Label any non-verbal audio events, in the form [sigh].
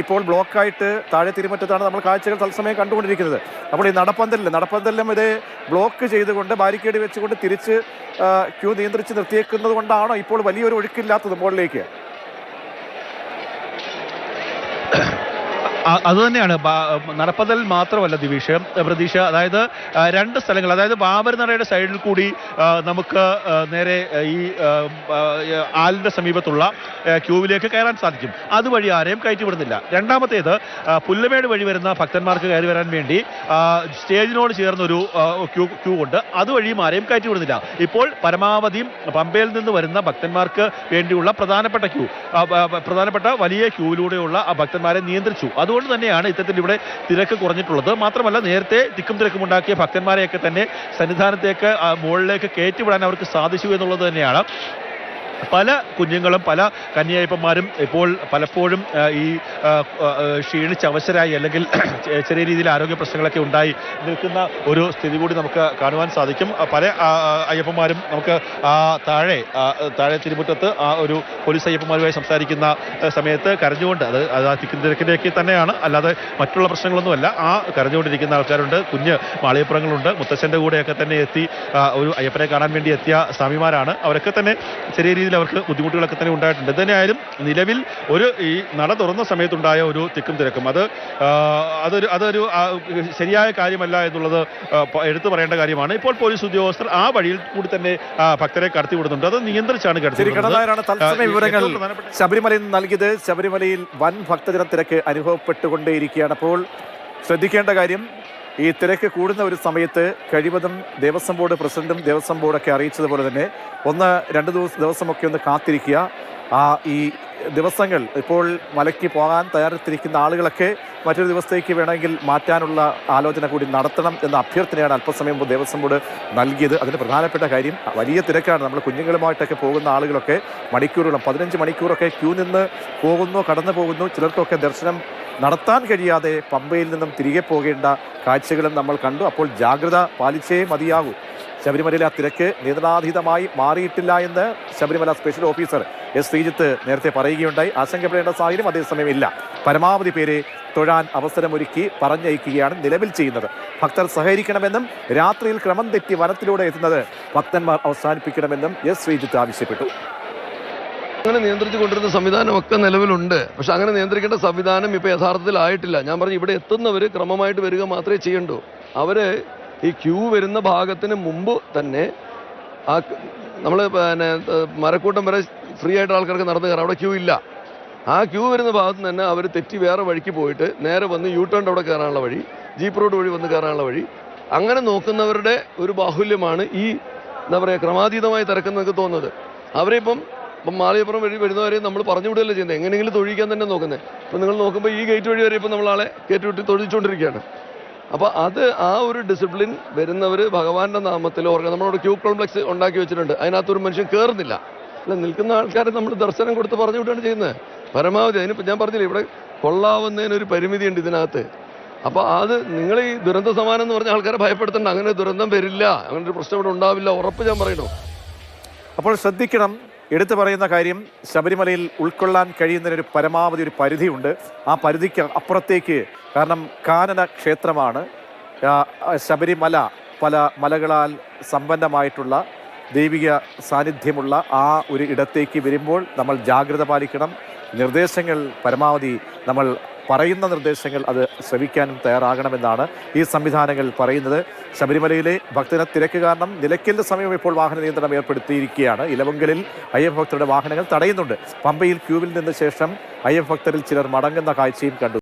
ഇപ്പോൾ ബ്ലോക്കായിട്ട് താഴെ തിരുമറ്റത്താണ് നമ്മൾ കാഴ്ചകൾ തത്സമയം കണ്ടുകൊണ്ടിരിക്കുന്നത്. അപ്പോൾ ഈ നടപ്പന്തലിൽ നടപ്പന്തലിലും ഇത് ബ്ലോക്ക് ചെയ്തുകൊണ്ട് ബാരിക്കേഡ് വെച്ചുകൊണ്ട് തിരിച്ച് ക്യൂ നിയന്ത്രിച്ച് നിർത്തിയേക്കുന്നത് കൊണ്ടാണോ ഇപ്പോൾ വലിയൊരു ഒഴുക്കില്ലാത്തത് മുകളിലേക്ക് അ- അത് തന്നെയാണ്. ബാ- മാത്രമല്ല ദിവിഷ് പ്രതീക്ഷ. അതായത് രണ്ട് സ്ഥലങ്ങൾ. അതായത് ബാബരനടയുടെ സൈഡിൽ കൂടി നമുക്ക് നേരെ ഈ ആ, ആ, സമീപത്തുള്ള ക്യൂവിലേക്ക് കയറാൻ സാധിക്കും. അതുവഴി ആരെയും കയറ്റിവിടുന്നില്ല. രണ്ടാമത്തേത് പുല്ലമേട് വഴി വരുന്ന ഭക്തന്മാർക്ക് കയറി വരാൻ വേണ്ടി സ്റ്റേജിനോട് ചേർന്നൊരു ക്യൂ ക്യൂ ഉണ്ട്. അതുവഴിയും ആരെയും കയറ്റിവിടുന്നില്ല. ഇപ്പോൾ പരമാവധി പമ്പയിൽ നിന്ന് വരുന്ന ഭക്തന്മാർക്ക് വേണ്ടിയുള്ള പ്രധാനപ്പെട്ട ക്യൂ പ്രധാനപ്പെട്ട വലിയ ക്യൂവിലൂടെയുള്ള ഭക്തന്മാരെ നിയന്ത്രിച്ചു. അതുകൊണ്ട് തന്നെയാണ് ഇത്തരത്തിൽ ഇവിടെ തിരക്ക് കുറഞ്ഞിട്ടുള്ളത്. മാത്രമല്ല നേരത്തെ തിക്കും തിരക്കും ഉണ്ടാക്കിയ ഭക്തന്മാരെയൊക്കെ തന്നെ സന്നിധാനത്തേക്ക് മുകളിലേക്ക് കയറ്റിവിടാൻ അവർക്ക് സാധിച്ചു എന്നുള്ളത് തന്നെയാണ്. പല കുഞ്ഞുങ്ങളും പല കന്യായപ്പന്മാരും ഇപ്പോൾ പലപ്പോഴും ഈ ക്ഷീണിച്ച് അവശരായി അല്ലെങ്കിൽ [clears throat] ചെറിയ രീതിയിൽ ആരോഗ്യ പ്രശ്നങ്ങളൊക്കെ ഉണ്ടായി നിൽക്കുന്ന ഒരു സ്ഥിതി കൂടി നമുക്ക് കാണുവാൻ സാധിക്കും. പല അയ്യപ്പന്മാരും നമുക്ക് താഴെ താഴെ തിരുമുറ്റത്ത് ആ ഒരു പോലീസ് അയ്യപ്പന്മാരുമായി സംസാരിക്കുന്ന സമയത്ത് കരഞ്ഞുകൊണ്ട് അത് അത് തിരക്കിന്റെയൊക്കെ തന്നെയാണ്. അല്ലാതെ മറ്റുള്ള പ്രശ്നങ്ങളൊന്നുമല്ല. ആ കരഞ്ഞുകൊണ്ടിരിക്കുന്ന ആൾക്കാരുണ്ട്. കുഞ്ഞ് മാളിയപ്പുറങ്ങളുണ്ട് മുത്തച്ഛന്റെ കൂടെയൊക്കെ തന്നെ എത്തി ഒരു അയ്യപ്പനെ കാണാൻ വേണ്ടി എത്തിയ സ്വാമിമാരാണ്. അവരൊക്കെ തന്നെ ചെറിയ രീതിയിൽ അവർക്ക് ബുദ്ധിമുട്ടുകളൊക്കെ തന്നെ ഉണ്ടായിട്ടുണ്ട്. ഇതന്നെയായാലും നിലവിൽ ഒരു ഈ നട തുറന്ന സമയത്തുണ്ടായ ഒരു തിക്കും തിരക്കും. അത് അതൊരു അതൊരു ശരിയായ കാര്യമല്ല എന്നുള്ളത് എടുത്തു പറയേണ്ട കാര്യമാണ്. ഇപ്പോൾ പോലീസ് ഉദ്യോഗസ്ഥർ ആ വഴിയിൽ കൂടി തന്നെ ഭക്തരെ കടത്തി വിടുന്നുണ്ട്. അത് നിയന്ത്രിച്ചാണ് കടത്തി വിവരങ്ങൾ ശബരിമലയിൽ നിന്ന് നൽകിയത്. ശബരിമലയിൽ വൻ ഭക്തജന തിരക്ക് അനുഭവപ്പെട്ടുകൊണ്ടേയിരിക്കുകയാണ്. അപ്പോൾ ശ്രദ്ധിക്കേണ്ട കാര്യം ഈ തിരക്ക് കൂടുന്ന ഒരു സമയത്ത് കഴിവതും ദേവസ്വം ബോർഡ് പ്രസിഡന്റും ദേവസ്വം ബോർഡൊക്കെ അറിയിച്ചതുപോലെ തന്നെ ഒന്ന് രണ്ട് ദിവസം ദിവസമൊക്കെ ഒന്ന് കാത്തിരിക്കുക. ആ ഈ ദിവസങ്ങൾ ഇപ്പോൾ മലയ്ക്ക് പോകാൻ തയ്യാറെടുത്തിരിക്കുന്ന ആളുകളൊക്കെ മറ്റൊരു ദിവസത്തേക്ക് വേണമെങ്കിൽ മാറ്റാനുള്ള ആലോചന കൂടി നടത്തണം എന്ന അഭ്യർത്ഥനയാണ് അല്പസമയം മുമ്പ് ദേവസ്വം ബോർഡ് നൽകിയത്. അതിന് പ്രധാനപ്പെട്ട കാര്യം വലിയ തിരക്കാണ്. നമ്മൾ കുഞ്ഞുങ്ങളുമായിട്ടൊക്കെ പോകുന്ന ആളുകളൊക്കെ മണിക്കൂറുകളും പതിനഞ്ച് മണിക്കൂറൊക്കെ ക്യൂ നിന്ന് പോകുന്നു കടന്നു പോകുന്നു. ചിലർക്കൊക്കെ ദർശനം നടത്താൻ കഴിയാതെ പമ്പയിൽ നിന്നും തിരികെ പോകേണ്ട കാഴ്ചകളും നമ്മൾ കണ്ടു. അപ്പോൾ ജാഗ്രത പാലിച്ചേ മതിയാകൂ. ശബരിമലയിലെ ആ തിരക്ക് നിയന്ത്രണാതീതമായി മാറിയിട്ടില്ല എന്ന് Sabarimala special officer S Sreejith നേരത്തെ പറയുകയുണ്ടായി. ആശങ്കപ്പെടേണ്ട സാഹചര്യം അതേസമയം ഇല്ല പരമാവധി പേരെ തൊഴാൻ അവസരമൊരുക്കി പറഞ്ഞയക്കുകയാണ് നിലവിൽ ചെയ്യുന്നത്. ഭക്തർ സഹകരിക്കണമെന്നും രാത്രിയിൽ ക്രമം തെറ്റി വനത്തിലൂടെ എത്തുന്നത് ഭക്തന്മാർ അവസാനിപ്പിക്കണമെന്നും എസ് ശ്രീജിത്ത് ആവശ്യപ്പെട്ടു. അങ്ങനെ നിയന്ത്രിച്ചു കൊണ്ടിരുന്ന സംവിധാനമൊക്കെ നിലവിലുണ്ട്. പക്ഷെ അങ്ങനെ നിയന്ത്രിക്കേണ്ട സംവിധാനം ഇപ്പോൾ യഥാർത്ഥത്തിലായിട്ടില്ല ഞാൻ പറഞ്ഞു ഇവിടെ എത്തുന്നവർ ക്രമമായിട്ട് വരിക മാത്രമേ ചെയ്യണ്ടൂ. അവർ ഈ ക്യൂ വരുന്ന ഭാഗത്തിന് മുമ്പ് തന്നെ ആ നമ്മൾ പിന്നെ മരക്കൂട്ടം വരെ ഫ്രീ ആയിട്ട് ആൾക്കാർക്ക് നടന്നു കയറാം. അവിടെ ക്യൂ ഇല്ല. ആ ക്യൂ വരുന്ന ഭാഗത്ത് നിന്ന് തന്നെ അവർ തെറ്റി വേറെ വഴിക്ക് പോയിട്ട് നേരെ വന്ന് യൂ ടേൺ അവിടെ കയറാനുള്ള വഴി ജീപ്പ് റോഡ് വഴി വന്ന് കയറാനുള്ള വഴി. അങ്ങനെ നോക്കുന്നവരുടെ ഒരു ബാഹുല്യമാണ് ഈ എന്താ പറയുക ക്രമാതീതമായി തിരക്കെന്നൊക്കെ തോന്നുന്നത്. അവരെ ഇപ്പം ഇപ്പം മാളിയപ്പുറം വഴി വരുന്നവരെ നമ്മൾ പറഞ്ഞു വിടുകയല്ലേ ചെയ്യുന്നത്. എങ്ങനെയെങ്കിലും തൊഴിക്കാൻ തന്നെ നോക്കുന്നത് ഇപ്പം നിങ്ങൾ നോക്കുമ്പോൾ ഈ ഗേറ്റ് വഴി വരെ ഇപ്പം നമ്മളാളെ കയറ്റി വിട്ട് തൊഴിച്ചുകൊണ്ടിരിക്കുകയാണ്. അപ്പോൾ അത് ആ ഒരു ഡിസിപ്ലിൻ വരുന്നവർ ഭഗവാന്റെ നാമത്തിൽ ഓർക്കുക നമ്മളോട് ക്യൂ കോംപ്ലക്സ് ഉണ്ടാക്കി വെച്ചിട്ടുണ്ട്. അതിനകത്തൊരു മനുഷ്യൻ കയറുന്നില്ല അല്ല നിൽക്കുന്ന ആൾക്കാരെ നമ്മൾ ദർശനം കൊടുത്ത് പറഞ്ഞു വിട്ടാണ് ചെയ്യുന്നത് പരമാവധി അതിനിപ്പോൾ ഞാൻ പറഞ്ഞില്ല ഇവിടെ കൊള്ളാവുന്നതിനൊരു പരിമിതിയുണ്ട് ഇതിനകത്ത്. അപ്പോൾ അത് നിങ്ങൾ ഈ ദുരന്ത സമാനം എന്ന് പറഞ്ഞ ആൾക്കാരെ ഭയപ്പെടുത്തണ്ട. അങ്ങനെ ദുരന്തം വരില്ല. അങ്ങനെ ഒരു പ്രശ്നം ഇവിടെ ഉണ്ടാവില്ല. ഉറപ്പ് ഞാൻ പറയണു. അപ്പോൾ ശ്രദ്ധിക്കണം. എടുത്തു പറയുന്ന കാര്യം ശബരിമലയിൽ ഉൾക്കൊള്ളാൻ കഴിയുന്നതിനൊരു പരമാവധി ഒരു പരിധിയുണ്ട്. ആ പരിധിക്ക് അപ്പുറത്തേക്ക് കാരണം കാനന ക്ഷേത്രമാണ്. ശബരിമല പല മലകളാൽ സമ്പന്നമായിട്ടുള്ള ദൈവിക സാന്നിധ്യമുള്ള ആ ഒരു ഇടത്തേക്ക് വരുമ്പോൾ നമ്മൾ ജാഗ്രത പാലിക്കണം. നിർദ്ദേശങ്ങൾ പരമാവധി നമ്മൾ പറയുന്ന നിർദ്ദേശങ്ങൾ അത് ശ്രവിക്കാനും തയ്യാറാകണമെന്നാണ് ഈ സംവിധാനങ്ങൾ പറയുന്നത്. ശബരിമലയിലെ ഭക്തജന തിരക്ക് കാരണം നിലയ്ക്കലിന്റെ സമയം ഇപ്പോൾ വാഹന നിയന്ത്രണം ഏർപ്പെടുത്തിയിരിക്കുകയാണ്. ഇലവങ്കലിൽ അയ്യപ്പ ഭക്തരുടെ വാഹനങ്ങൾ തടയുന്നുണ്ട്. പമ്പയിൽ ക്യൂവിൽ നിന്ന ശേഷം അയ്യപ്പ ഭക്തരിൽ ചിലർ മടങ്ങുന്ന കാഴ്ചയും കണ്ടു.